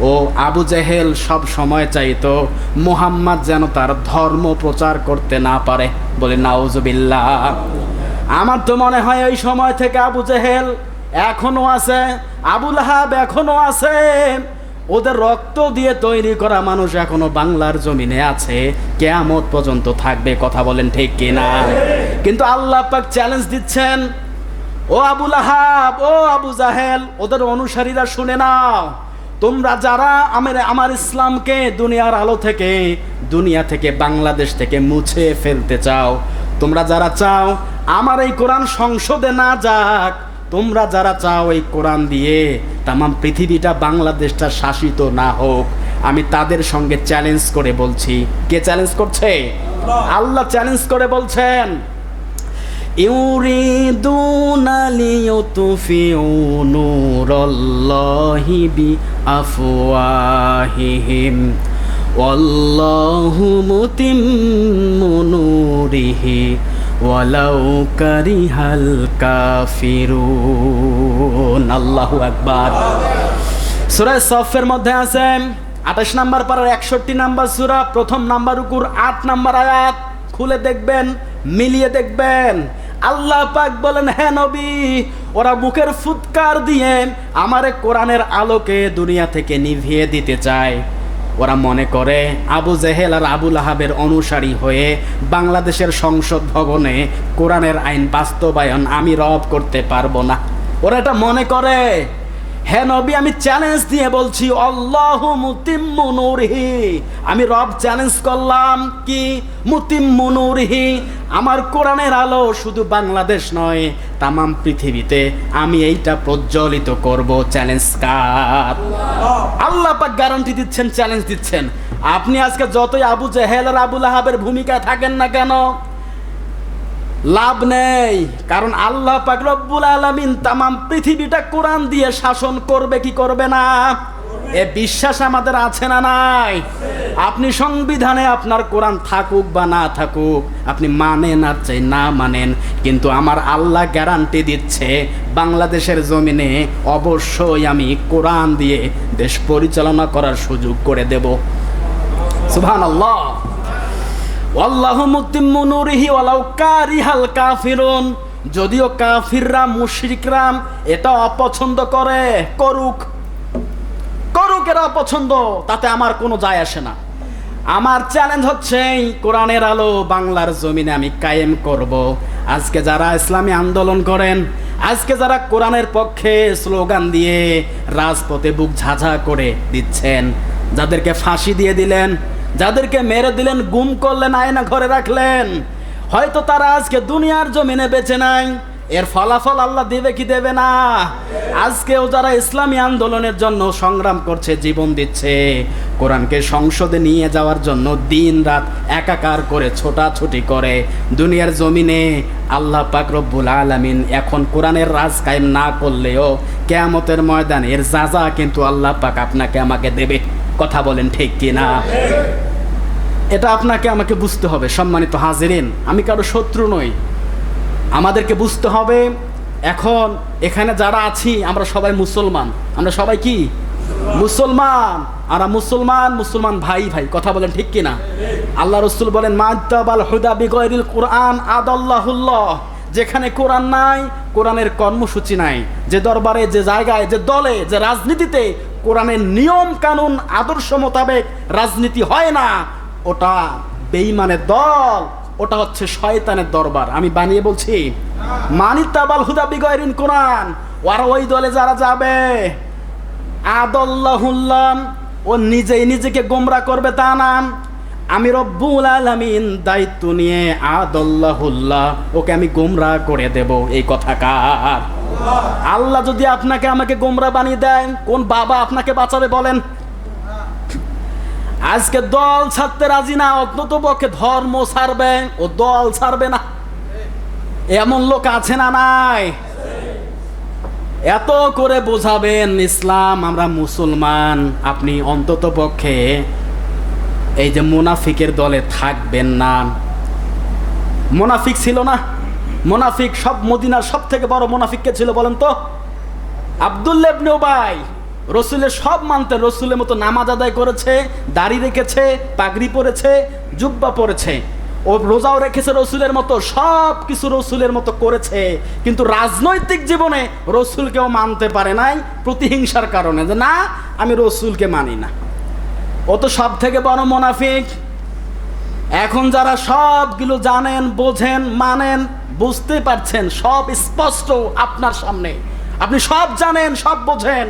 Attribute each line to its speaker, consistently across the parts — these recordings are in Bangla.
Speaker 1: ও আবু জেহেল সব সময় চাইতো মুহাম্মদ যেন তার ধর্ম প্রচার করতে না পারে। বলে, নাউজুবিল্লাহ। আমার তো মনে হয় ওই সময় থেকে আবু জেহেল এখনও আছে আবুল হাব এখনও আছে। ওদের রক্ত দিয়ে তৈরি করা মানুষ এখনও বাংলার জমিনে আছে। কেয়ামত পর্যন্ত থাকবে, কথা বলেন ঠিক কিনা? কিন্তু আল্লাহ পাক চ্যালেঞ্জ দিচ্ছেন, ও আবুল হাব ও আবু জাহেল, ওদের অনুসারীরা শুনে নাও। তোমরা যারা আমার আমার ইসলামকে দুনিয়ার আলো থেকে দুনিয়া থেকে বাংলাদেশ থেকে মুছে ফেলতে চাও তোমরা যারা চাও আমার এই কোরআন সংসদে না যাক তোমরা যারা চাও এই কোরআন দিয়ে তামাম পৃথিবীটা বাংলাদেশটা শাসিত না হোক আমি তাদের সঙ্গে চ্যালেঞ্জ করে বলছি। কে চ্যালেঞ্জ করছে? আল্লাহ। চ্যালেঞ্জ করে বলছেন ইউরিদু লিয়ুতফিউ নূরাল্লাহি বিআফওয়াহিহিম ওয়াল্লাহু মুতিম্মু নূরিহি ওয়ালাউ কারিহাল কাফিরুন আল্লাহু আকবার সূরা সফের মধ্যে আছে আঠাশ নাম্বার পাড়ার একষট্টি নাম্বার সূরা, প্রথম নাম্বার উকুর আট নাম্বার আয়াত। খুলে দেখবেন, মিলিয়ে দেখবেন। আল্লাহ পাক বলেন হ্যাঁ নবী, ওরা বুকের ফুৎকার দিয়ে আমারে কোরআনের আলোকে দুনিয়া থেকে নিভিয়ে দিতে চায়। ওরা মনে করে, আবু জেহেল আর আবুল আহাবের অনুসারী হয়ে বাংলাদেশের সংসদ ভবনে কোরআনের আইন বাস্তবায়ন আমি রব করতে পারব না। ওরা এটা মনে করে হ্যাঁ নবী, আমি চ্যালেঞ্জ দিয়ে বলছি অল্লাহ মুতিম্মু নূরহি। আমি রব চ্যালেঞ্জ করলাম কি? মুতিম্মু নূরহি। আমার কোরআনের আলো শুধু বাংলাদেশ নয়, তামাম পৃথিবীতে আমি এইটা প্রজ্বলিত করব চ্যালেঞ্জ কার? আল্লাহ পাক গ্যারান্টি দিচ্ছেন চ্যালেঞ্জ দিচ্ছেন। আপনি আজকে যতই আবু জেহেল আর আবুল আহাবের ভূমিকায় থাকেন না কেন, লাভ নেই। কারণ আল্লাহ পাক রব্বুল আলামিন তামাম পৃথিবীটা কোরআন দিয়ে শাসন করবে, কি করবে না? এ বিশ্বাস আমাদের আছে না নাই? আপনি সংবিধানে আপনার কোরআন থাকুক বা না থাকুক, আপনি মানেন আর চাই না মানেন, কিন্তু আমার আল্লাহ গ্যারান্টি দিচ্ছে, বাংলাদেশের জমিনে অবশ্যই আমি কোরআন দিয়ে দেশ পরিচালনা করার সুযোগ করে দেব। কারিহাল কাফিরুন। যদিও কাফিররা, মুশরিকরা এটা অপছন্দ করে, করুক। করুক এরা অপছন্দ তাতে আমার কোনো যায় আসে না। আমার চ্যালেঞ্জ হচ্ছে কোরআনের আলো বাংলার জমিনে আমি কায়েম করব। আজকে যারা ইসলামী আন্দোলন করেন, আজকে যারা কোরআনের পক্ষে স্লোগান দিয়ে রাজপথে বুক ঝাঝা করে দিচ্ছেন, যাদেরকে ফাঁসি দিয়ে দিলেন, যাদেরকে মেরে দিলেন, গুম করলেন, আয়না ঘরে রাখলেন, হয়তো তারা আজকে দুনিয়ার জমিনে বেঁচে নাই। এর ফলাফল আল্লাহ দেবে কি দেবে না? আজকেও যারা ইসলামী আন্দোলনের জন্য সংগ্রাম করছে জীবন দিচ্ছে কোরআনকে সংসদে নিয়ে যাওয়ার জন্য দিন রাত একাকার করে ছোটাছুটি করে দুনিয়ার জমিনে আল্লাহ পাক রব্বুল আলামিন এখন কোরআনের রাজ কায়েম না করলেও কেয়ামতের ময়দানে এর যাজা কিন্তু আল্লাহ পাক আপনাকে আমাকে দেবে। কথা বলেন ঠিক কি না এটা আপনাকে আমাকে বুঝতে হবে সম্মানিত হাজিরিন আমি কারও শত্রু নই। আমাদেরকে বুঝতে হবে, এখন এখানে যারা আছি, আমরা সবাই মুসলমান। আমরা সবাই কি? মুসলমান। আমরা মুসলমান মুসলমান ভাই ভাই, কথা বলেন ঠিক কিনা? আল্লাহ রসুল বলেন মাদাবাল হুদা বিগরিল কোরআন আদাল্লাহুল্লাহ। যেখানে কোরআন নাই, কোরআনের কর্মসূচি নাই। যে দরবারে, যে জায়গায়, যে দলে, যে রাজনীতিতে কোরআনের নিয়ম কানুন, আদর্শ মোতাবেক রাজনীতি হয় না, ওটা বেইমানের দল। ওটা হচ্ছে শয়তানের দরবার। আমি বানিয়ে বলছি মানিতাবাল হুদা বিগয়রিন কোরআন ওরা ওই দলে যারা যাবে আদল্লাহুল্লাম ও নিজেই নিজেকে গোমরা করবে তা নাম আমি রব্বুল আলামিন দায়িত্ব নিয়ে আদল্লাহুল্লাহ ওকে আমি গোমরা করে দেব। এই কথা কার? আল্লাহ যদি আপনাকে আমাকে গোমরা বানিয়ে দেন, কোন বাবা আপনাকে বাঁচাবে বলেন? আজকে দল ছাড়তে রাজি না অন্তত পক্ষে ধর্ম ছাড়বে ও দল ছাড়বে না। এমন লোক আছে না নাই? এত করে বোঝাবেন ইসলাম, আমরা মুসলমান, আপনি অন্তত পক্ষে এই যে মুনাফিকের দলে থাকবেন না। মুনাফিক ছিল না? মুনাফিক সব মদিনার সব থেকে বড় মুনাফিক কে ছিল বলেন তো? আবদুল্লেবনে ভাই রসুলের সব মানতে রসুলের মতো নামাজ আদায় করেছে, দাড়ি রেখেছে, পাগড়ি পরেছে, জুব্বা পরেছে। ও রোজাও রেখেছে রসুলের মতো, সব কিছু রসুলের মতো করেছে। কিন্তু রাজনৈতিক জীবনে রসুলকেও মানতে পারে নাই প্রতিহিংসার কারণে যে না, আমি রসুলকে মানি না। ও তো সব থেকে বড় মোনাফিক। এখন যারা সবগুলো জানেন, বোঝেন, মানেন, বুঝতে পারছেন, সব স্পষ্ট আপনার সামনে। আপনি সব জানেন, সব বোঝেন।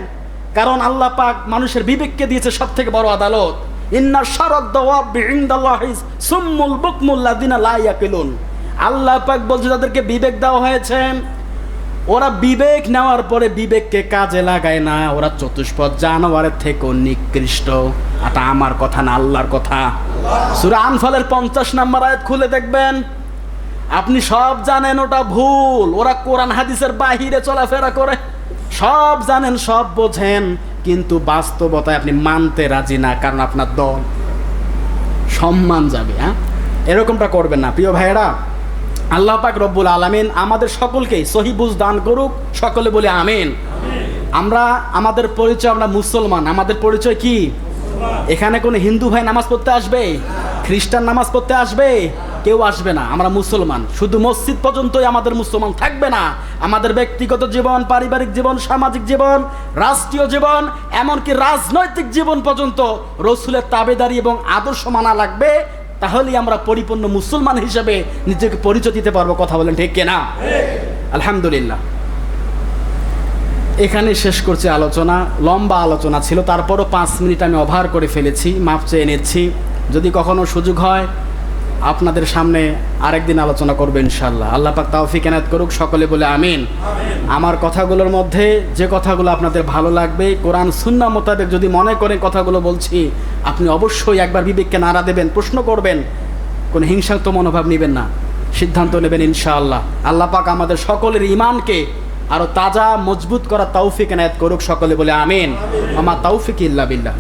Speaker 1: কারণ আল্লাহ পাক মানুষের বিবেককে দিয়েছে সব থেকে বড় আদালত। ইন্না সুম্মুল বুকমুল্লাদিনা লা ইয়াকিলুন। আল্লাহ পাক বলছে, যাদেরকে বিবেক দেওয়া হয়েছে, ওরা বিবেক নেওয়ার পরে বিবেককে কাজে লাগায় না। ওরা চতুষ্পদ জানোয়ারের থেকেও নিকৃষ্ট। এটা আমার কথা না, আল্লাহর কথা। সুরা আনফালের পঞ্চাশ নাম্বার আয়াত খুলে দেখবেন। আপনি সব জানেন, ওটা ভুল। ওরা কোরআন হাদিসের বাহিরে চলাফেরা করে। সব জানেন, সব বোঝেন, কিন্তু বাস্তবতায় আপনি মানতে রাজি না, কারণ আপনার দল সম্মান যাবে হ্যাঁ? এরকমটা করবেন না। প্রিয় ভাইয়েরা, আল্লাহ পাক রব্বুল আলামিন আমাদের সকলকেই সহিবুজ দান করুক, সকলে বলে আমিন। আমরা, আমাদের পরিচয়, আমরা মুসলমান, আমাদের পরিচয় কি? এখানে কোনো হিন্দু ভাই নামাজ পড়তে আসবে? খ্রিস্টান নামাজ পড়তে আসবে? কেউ আসবে না, আমরা মুসলমান। শুধু মসজিদ পর্যন্তই আমাদের মুসলমান থাকবে না। আমাদের ব্যক্তিগত জীবন, পারিবারিক জীবন, সামাজিক জীবন, রাষ্ট্রীয় জীবন, এমনকি রাজনৈতিক জীবন পর্যন্ত রসুলের তাবেদারি এবং আদর্শ মানা লাগবে, তাহলেই আমরা পরিপূর্ণ মুসলমান হিসেবে নিজেকে পরিচয় দিতে পারব। কথা বলেন, ঠিক কিনা? আলহামদুলিল্লাহ। এখানে শেষ করছি আলোচনা, লম্বা আলোচনা ছিল। তারপরও পাঁচ মিনিট আমি অভার করে ফেলেছি, মাপ চেয়ে নিচ্ছি। যদি কখনো সুযোগ হয় আপনাদের সামনে আরেকদিন আলোচনা করবে ইনশাল্লাহ আল্লাহ পাক তাওফিক এনায়ত করুক, সকলে বলে আমিন। আমার কথাগুলোর মধ্যে যে কথাগুলো আপনাদের ভালো লাগবে, কোরআন সুন্না মোতাবেক যদি মনে করেন কথাগুলো বলছি, আপনি অবশ্যই একবার বিবেককে নাড়া দেবেন, প্রশ্ন করবেন। কোনো হিংসাত্ম মনোভাব নেবেন না। সিদ্ধান্ত নেবেন ইনশাআল্লাহ। আল্লাহ পাক আমাদের সকলের ইমানকে আরও তাজা, মজবুত করা তৌফিক এনায়ত করুক, সকলে বলে আমিন। আমার তৌফিক ইল্লা বিল্লাহ।